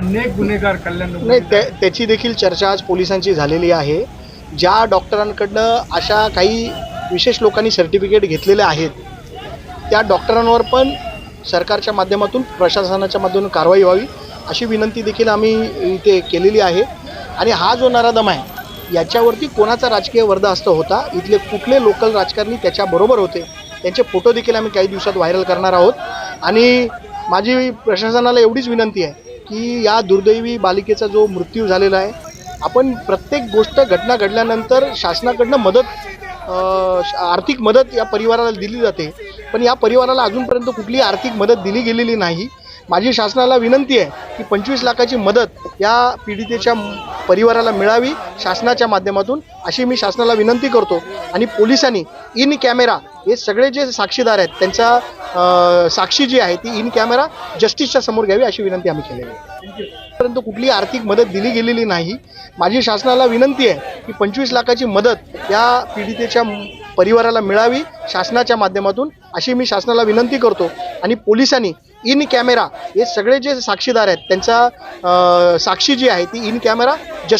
अनेक गुन्हेगार कल्याण नाही त्या- त्याची देखील चर्चा आज पोलिसांची झालेली आहे. ज्या डॉक्टरांकडनं अशा काही विशेष लोकांनी सर्टिफिकेट घेतलेले आहेत त्या डॉक्टरांवर पण सरकारच्या माध्यमातून प्रशासनाच्या माध्यमातून कारवाई व्हावी अशी विनंती देखील आम्ही इथे केलेली आहे. आणि हा जो नराधम आहे याच्यावरती कोणाचा राजकीय वर्धहस्त होता इथले कुठले लोकल राजकारणी त्याच्याबरोबर होते त्यांचे फोटो देखील आम्ही काही दिवसात व्हायरल करणार आहोत. आणि माझी प्रशासनाला एवढीच विनंती आहे की या दुर्दैवी बालिकेचा जो मृत्यू झालेला आहे आपण प्रत्येक गोष्ट घटना घडल्यानंतर शासनाकडनं मदत आर्थिक मदत या परिवाराला दिली जाते. पण या परिवाराला अजूनपर्यंत कुठलीही आर्थिक मदत दिली गेलेली नाही. माझी शासनाला विनंती आहे की पंचवीस लाखाची मदत या पीडितेच्या परिवाराला मिळावी शासनाच्या माध्यमातून. अशी मी शासनाला विनंती करतो. आणि पोलिसांनी इन कॅमेरा हे सगळे जे साक्षीदार आहेत त्यांचा साक्षी जी आहे ती इन कॅमेरा जस्टिसच्या समोर घ्यावी अशी विनंती आम्ही केलेली आहे. परंतु कुठलीही आर्थिक मदत दिली गेलेली नाही. माझी शासनाला विनंती आहे की पंचवीस लाखाची मदत या पीडितेच्या परिवाराला मिळावी शासनाच्या माध्यमातून अशी मी शासनाला विनंती करतो. आणि पोलिसांनी इन कॅमेरा हे सगळे जे साक्षीदार आहेत त्यांचा साक्षी जी आहे ती इन कॅमेरा जस्ट